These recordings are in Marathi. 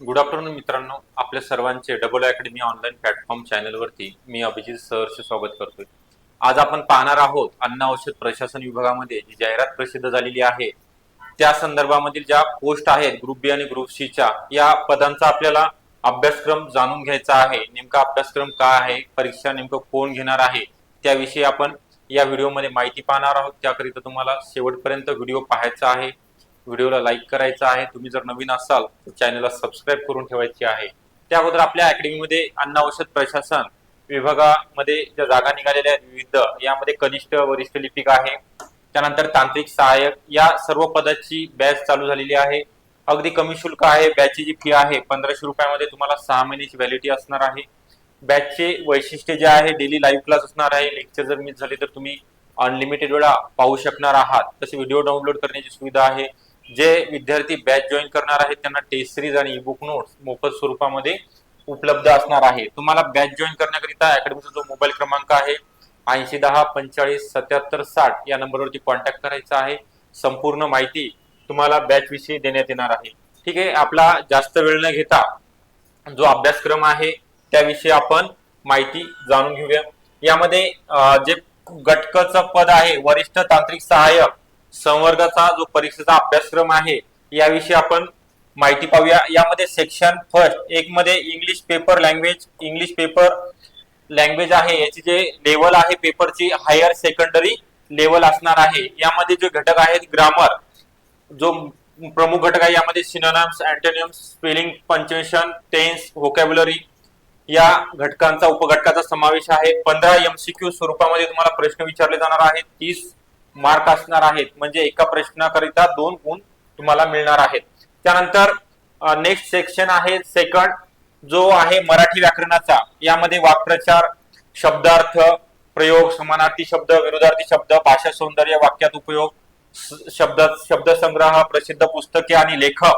गुड आफ्टरनून मित्रांनो. आपल्या सर्वांचे डबल अकॅडमी ऑनलाईन प्लॅटफॉर्म चॅनलवरती मी अभिजित सहर्ष स्वागत करतोय. आज आपण पाहणार आहोत अन्न औषध प्रशासन विभागामध्ये जी जाहिरात प्रसिद्ध झालेली आहे त्या संदर्भामधील ज्या पोस्ट आहेत ग्रुप बी आणि ग्रुप सी च्या या पदांचा आपल्याला अभ्यासक्रम जाणून घ्यायचा आहे. नेमका अभ्यासक्रम काय आहे परीक्षा नेमकं कोण घेणार आहे त्याविषयी आपण या व्हिडिओमध्ये माहिती पाहणार आहोत. त्याकरिता तुम्हाला शेवटपर्यंत व्हिडिओ पाहायचा आहे. व्हिडिओला लाईक करायचा आहे. तुम्ही जर नवीन असाल तर चॅनलला सबस्क्राईब करून ठेवायची आहे. त्या अगोदर आपल्या अकॅडमीमध्ये अन्न औषध प्रशासन विभागामध्ये ज्या जागा निघालेल्या आहेत विविध यामध्ये कनिष्ठ वरिष्ठ लिपिक आहे. त्यानंतर तांत्रिक सहाय्यक या सर्व पदाची बॅच चालू झालेली आहे. अगदी कमी शुल्क आहे. बॅचची जी फी आहे पंधराशे रुपयामध्ये तुम्हाला सहा महिन्याची व्हॅलिडिटी असणार आहे. बॅचचे वैशिष्ट्य जे आहे डेली लाईव्ह क्लास असणार आहे. लेक्चर जर मिस झाले तर तुम्ही अनलिमिटेड वेळा पाहू शकणार आहात. तसे व्हिडिओ डाउनलोड करण्याची सुविधा आहे. जे विद्यार्थी बॅच जॉईन करणार आहेत त्यांना टेस्ट सिरीज आणि बुक नोट्स मोफत स्वरूपामध्ये उपलब्ध असणार आहे. तुम्हाला बॅच जॉईन करण्याकरिता अकॅडमीचा जो मोबाईल क्रमांक आहे ऐंशी दहा पंचेचाळीस सत्याहत्तर साठ या नंबरवरती कॉन्टॅक्ट करायचा आहे. संपूर्ण माहिती तुम्हाला बॅच विषयी देण्यात येणार आहे. ठीक आहे? आपला जास्त वेळ न घेता जो अभ्यासक्रम आहे त्याविषयी आपण माहिती जाणून घेऊया. यामध्ये जे गटकचं पद आहे वरिष्ठ तांत्रिक सहाय्यक संवर्गाचा जो परीक्षेचा अभ्यासक्रम आहे याविषयी आपण माहिती पाहूया. यामध्ये सेक्शन फर्स्ट एक मध्ये English paper language English paper language आहे. याची जे लेवल आहे पेपरची हायर सेकंडरी लेवल असणार आहे. यामध्ये जे घटक आहेत ग्रामर जो प्रमुख घटक आहे यामध्ये synonyms antonyms spelling punctuation tense vocabulary या घटकांचा उपघटकाचा समावेश आहे. पंधरा एमसीक्यू स्वरूपामध्ये तुम्हाला प्रश्न विचारले जाणार आहेत. तीस मार्क असणार आहेत. म्हणजे एका प्रश्नाकरिता दोन गुण तुम्हाला मिळणार आहेत. त्यानंतर नेक्स्ट सेक्शन आहे सेकंड जो आहे मराठी व्याकरणाचा. यामध्ये वाक्प्रचार शब्दार्थ प्रयोग समानार्थी शब्द विरोधार्थी शब्द भाषा सौंदर्य वाक्यात उपयोग स- शब्द शब्दसंग्रह प्रसिद्ध पुस्तके आणि लेखक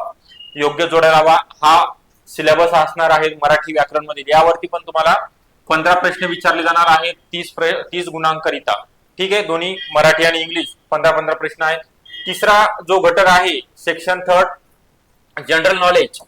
योग्य जोड्या लावा. हा सिलेबस असणार आहे मराठी व्याकरणमध्ये यावरती पण तुम्हाला पंधरा प्रश्न विचारले जाणार आहेत. तीस प्र तीस गुणांकरिता. ठीक आहे दोन्ही मराठी आणि इंग्लिश पंधरा पंधरा प्रश्न आहेत. तिसरा जो घटक आहे सेक्शन थर्ड जनरल नॉलेज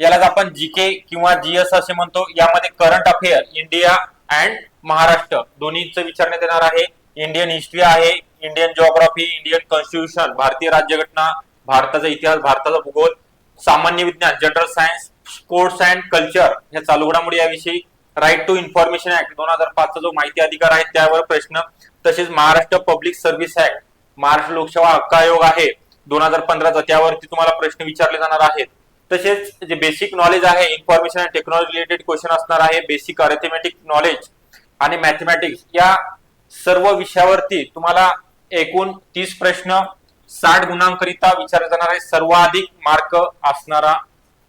यालाच आपण जीके किंवा जीएस असे म्हणतो. यामध्ये current affair India and Maharashtra. दोन्हीचं विचारण्यात येणार आहे. इंडियन हिस्ट्री आहे इंडियन जॉग्राफी इंडियन कॉन्स्टिट्यूशन भारतीय राज्यघटना भारताचा इतिहास भारताचा भूगोल सामान्य विज्ञान general science sports and culture ह्या चालू घडामोडी याविषयी. राईट टू इन्फॉर्मेशन ऍक्ट दोन हजार पाचचा जो माहिती अधिकार आहे त्यावर प्रश्न तसेच Maharashtra public service act Maharashtra लोकसेवा हक्क आयोग आहे दोन हजार पंधराचा त्यावरती तुम्हाला प्रश्न विचारले जाणार आहेत. तसेच जे बेसिक नॉलेज आहे information and technology related question असणार आहे बेसिक अरेथमॅटिक नॉलेज आणि मॅथमॅटिक्स या सर्व विषयावरती तुम्हाला एकूण तीस प्रश्न साठ गुणांकरिता विचारले जाणार आहे सर्वाधिक मार्क असणारा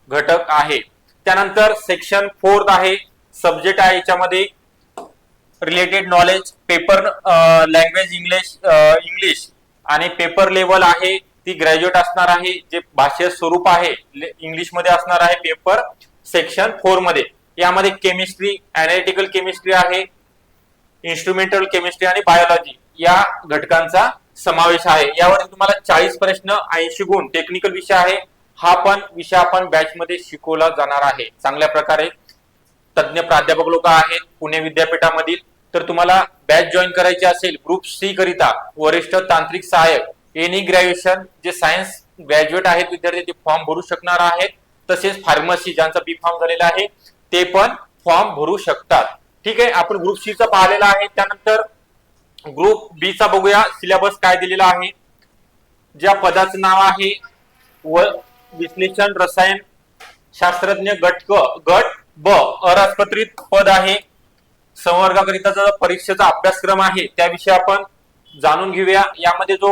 घटक आहे. त्यानंतर सेक्शन फोर्थ आहे सब्जेक्ट आहे याच्यामध्ये related knowledge paper language English English आणि पेपर लेवल आहे ती ग्रॅज्युएट असणार आहे जे भाषे स्वरूप आहे इंग्लिशमध्ये असणार आहे पेपर सेक्शन फोरमध्ये. यामध्ये केमिस्ट्री अनालिटिकल केमिस्ट्री आहे इन्स्ट्रुमेंटल केमिस्ट्री आणि बायोलॉजी या घटकांचा समावेश आहे. यावर तुम्हाला चाळीस प्रश्न ऐंशी गुण टेक्निकल विषय आहे. हा पण विषय आपण बॅच मध्ये शिकवला जाणार आहे. चांगल्या प्रकारे तज्ञ प्राध्यापक लोक आहेत पुणे विद्यापीठामधील तर तुम्हाला बॅच जॉईन करायची असेल ग्रुप सी करिता वरिष्ठ तांत्रिक सहाय्यक एनी ग्रॅज्युएशन जे सायन्स ग्रॅज्युएट आहेत विद्यार्थी ते फॉर्म भरू शकणार आहेत तसेच फार्मसी ज्यांचा बी फॉर्म झालेला आहे ते पण फॉर्म भरू शकतात. ठीक आहे? आपण ग्रुप सी चा पाहिलेला आहे. त्यानंतर ग्रुप बी चा बघूया सिलेबस काय दिलेला आहे. ज्या पदाचं नाव आहे व विश्लेषण रसायन शास्त्रज्ञ गट क गट ब अराजपत्रित पद आहे. संवर्गाकरिताचा जो परीक्षेचा अभ्यासक्रम आहे त्याविषयी आपण जाणून घेऊया. यामध्ये जो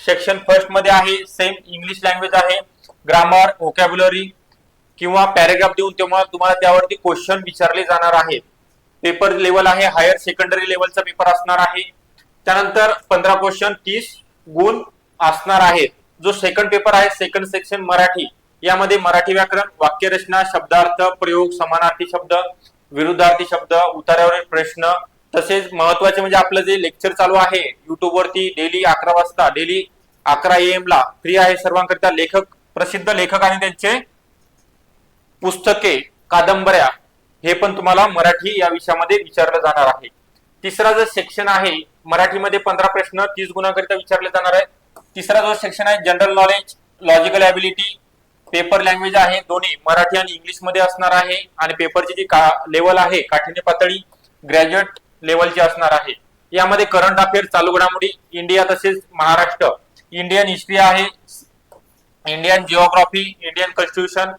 सेक्शन फर्स्टमध्ये आहे सेम इंग्लिश लँग्वेज आहे. ग्रामर व्होकॅब्युलरी किंवा पॅरेग्राफ देऊन तेव्हा तुम्हाला त्यावरती क्वेश्चन विचारले जाणार आहेत. पेपर लेवल आहे हायर सेकंडरी लेवलचा पेपर असणार आहे. त्यानंतर पंधरा क्वेश्चन तीस गुण असणार आहेत. जो सेकंड पेपर आहे सेकंड सेक्शन मराठी. यामध्ये मराठी व्याकरण वाक्यरचना शब्दार्थ प्रयोग समानार्थी शब्द विरुद्धार्थी शब्द उतार्यावरील प्रश्न तसेच महत्त्वाचे म्हणजे आपलं जे लेक्चर चालू आहे युट्यूब वरती डेली अकरा वाजता डेली अकरा एम ला फ्री आहे सर्वांकरिता लेखक प्रसिद्ध लेखक आणि त्यांचे पुस्तके कादंबऱ्या हे पण तुम्हाला मराठी या विषयामध्ये विचारलं जाणार आहे. तिसरा जो सेक्शन आहे मराठीमध्ये पंधरा प्रश्न तीस गुणांकरिता विचारले जाणार आहे तिसरा जो सेक्शन आहे general knowledge logical ability paper language आहे दोन्ही मराठी आणि इंग्लिशमध्ये असणार आहे. आणि पेपरची जी का लेवल आहे काठिण्य पातळी ग्रॅज्युएट लेवलची असणार आहे. यामध्ये करंट अफेअर चालू घडामोडी इंडिया तसेच महाराष्ट्र इंडियन हिस्ट्री आहे इंडियन जिओग्राफी इंडियन कॉन्स्टिट्यूशन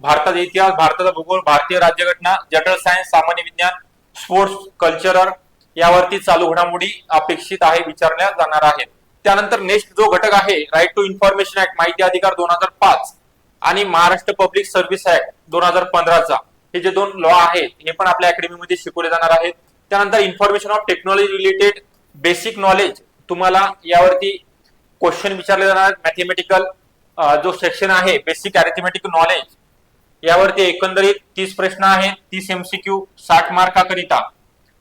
भारताचा इतिहास भारताचा भूगोल भारतीय राज्यघटना जनरल सायन्स सामान्य विज्ञान स्पोर्ट्स कल्चरल यावरती चालू घडामोडी अपेक्षित आहे विचारल्या जाणार आहेत. त्यानंतर नेक्स्ट जो घटक आहे राईट टू इन्फॉर्मेशन ऍक्ट माहिती अधिकार दोन हजार पाच. आणि महाराष्ट्र पब्लिक सर्व्हिस ऍक्ट दोन हजार पंधराचा हे जे दोन लॉ आहेत हे पण आपल्या अकॅडमीमध्ये शिकवले जाणार आहेत. त्यानंतर information of technology related basic knowledge तुम्हाला यावरती क्वेश्चन विचारले जाणार. आहेत मॅथमॅटिकल जो सेक्शन आहे बेसिक अरिथमेटिक नॉलेज यावरती एकंदरीत तीस प्रश्न आहेत तीस एमसीक्यू साठ मार्काकरिता.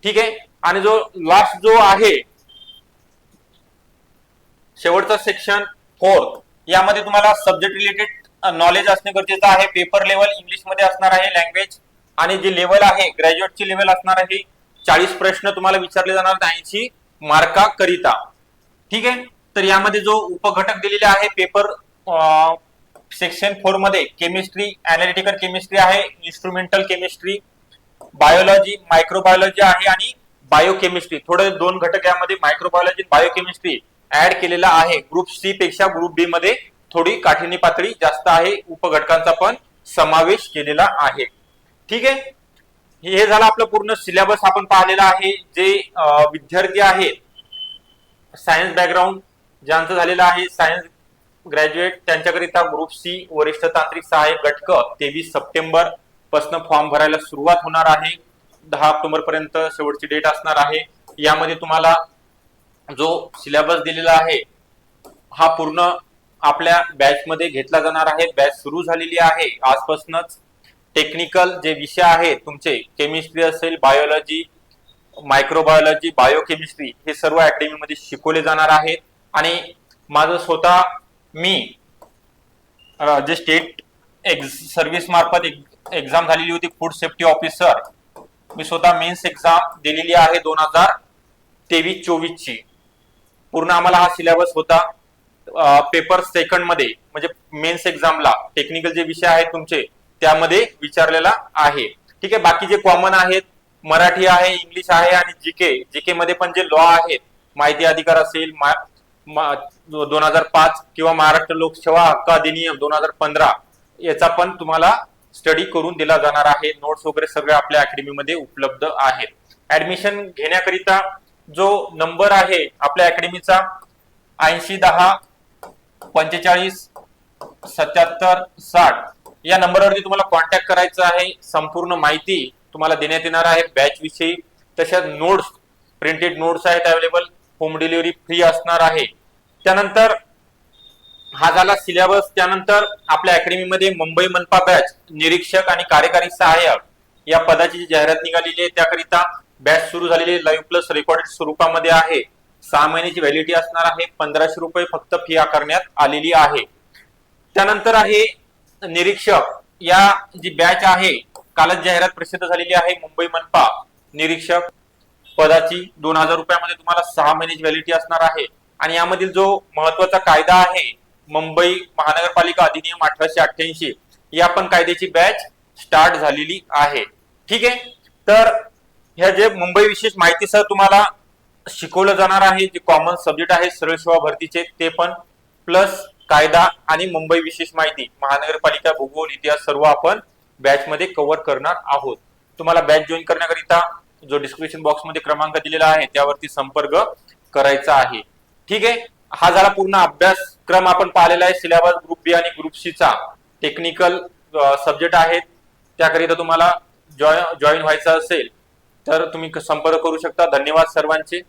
ठीक आहे? आणि जो लास्ट जो आहे शेवटचा सेक्शन फोर्थ यामध्ये तुम्हाला सब्जेक्ट रिलेटेड नॉलेज असणे गरजेचं आहे. पेपर लेवल इंग्लिशमध्ये असणार आहे लँग्वेज आणि जे लेवल आहे ग्रॅज्युएटची लेवल असणार आहे चाळीस प्रश्न तुम्हाला विचारले जाणार ऐंशी मार्का करिता ठीक आहे? तर यामध्ये जो उपघटक दिलेले आहे पेपर सेक्शन फोरमध्ये केमिस्ट्री अनालिटिकल केमिस्ट्री आहे इन्स्ट्रुमेंटल केमिस्ट्री बायोलॉजी मायक्रोबायोलॉजी आहे आणि बायोकेमिस्ट्री थोडे दोन घटक यामध्ये मायक्रोबायोलॉजी बायोकेमिस्ट्री ऍड केलेला आहे. ग्रुप सी पेक्षा ग्रुप बी मध्ये थोडी काठिणी पातळी जास्त आहे उपघटकांचा पण समावेश केलेला आहे. ठीक आहे? हे झालं आपलं पूर्ण सिलेबस आपण पाहिलेला आहे. जे विद्यार्थी आहेत सायन्स बॅकग्राऊंड ज्यांचं झालेलं आहे सायन्स ग्रॅज्युएट त्यांच्याकरिता ग्रुप सी वरिष्ठ तांत्रिक सहाय्यक घटक तेवीस सप्टेंबरपासून फॉर्म भरायला सुरुवात होणार आहे. दहा ऑक्टोबर पर्यंत शेवटची डेट असणार आहे. यामध्ये तुम्हाला जो सिलेबस दिलेला आहे हा पूर्ण आपल्या बॅच मध्ये घेतला जाणार आहे. बॅच सुरू झालेली आहे. आजपासूनच टेक्निकल जे विषय आहेत तुमचे केमिस्ट्री असेल बायोलॉजी मायक्रोबायोलॉजी बायोकेमिस्ट्री हे सर्व अकॅडमीमध्ये शिकवले जाणार आहेत. आणि माझं स्वतः मी जे स्टेट सर्व्हिस मार्फत एक्झाम झालेली होती फूड सेफ्टी ऑफिसर मी स्वतः मेन्स एक्झाम दिलेली आहे दोन हजार तेवीस चोवीस ची पूर्ण आम्हाला हा सिलेबस होता. पेपर सेकंडमध्ये म्हणजे मेन्स एक्झामला टेक्निकल जे विषय आहेत तुमचे त्यामध्ये विचारलेला आहे. ठीक आहे बाकी जे कॉमन आहेत मराठी आहे इंग्लिश आहे आणि जीके जीके मध्ये पण जे लॉ आहेत माहिती अधिकार असेल दोन हजार पाच किंवा महाराष्ट्र लोकसेवा हक्क अधिनियम दोन हजार पंधरा याचा पण तुम्हाला स्टडी करून दिला जाणार आहे. नोट्स वगैरे सगळे आपल्या अकॅडमीमध्ये उपलब्ध आहेत. ऍडमिशन घेण्याकरिता जो नंबर आहे आपल्या अकॅडमीचा ऐंशी दहा पंचेचाळीस सत्याहत्तर साठ. या नंबरवरती तुम्हाला कॉन्टॅक्ट करायचा आहे. संपूर्ण माहिती तुम्हाला देण्यात येणार आहे. बॅच विषयी तशाच नोट्स प्रिंटेड नोट्स आहेत अवेलेबल होम डिलिव्हरी फ्री असणार आहे. त्यानंतर हा झाला सिलेबस त्यानंतर आपल्या अकॅडमीमध्ये मुंबई मनपा बॅच निरीक्षक आणि कार्यकारी सहाय्यक या पदाची जी जाहिरात निघालेली आहे त्याकरिता बॅच सुरू झालेली लाईव्ह प्लस रेकॉर्डेड स्वरूपामध्ये आहे. सहा महिन्याची व्हॅलिडिटी असणार आहे. पंधराशे रुपये फक्त फी आकारण्यात आलेली आहे. त्यानंतर आहे निरीक्षक. या जी बॅच आहे कालच जाहिरात प्रसिद्ध झालेली आहे. मुंबई मनपा निरीक्षक पदाची दोन हजार रुपयामध्ये तुम्हाला सहा महिन्याची व्हॅलिडिटी असणार आहे. आणि यामधील जो महत्त्वाचा कायदा आहे मुंबई महानगरपालिका अधिनियम अठराशे अठ्ठ्याऐंशी या पण कायद्याची बॅच स्टार्ट झालेली आहे. ठीक आहे? तर ह्या जे मुंबई विशेष माहितीसह तुम्हाला शिकवलं जाणार आहे जे कॉमन सब्जेक्ट आहे सरळ सेवा भरतीचे ते पण. प्लस कायदा आणि मुंबई विशेष माहिती महानगरपालिका भूगोल इतिहास सर्व आपण बॅच मध्ये कव्हर करणार आहोत. तुम्हाला बॅच जॉईन करण्याकरिता जो डिस्क्रिप्शन बॉक्समध्ये क्रमांक दिलेला आहे त्यावरती संपर्क करायचा आहे. ठीक आहे? हा झाला पूर्ण अभ्यासक्रम आपण पाहिलेला आहे सिलेबस ग्रुप बी आणि ग्रुप सी चा टेक्निकल सब्जेक्ट आहेत. त्याकरिता तुम्हाला जॉईन जॉईन व्हायचं असेल तर तुम्ही संपर्क करू शकता. धन्यवाद सर्वांचे.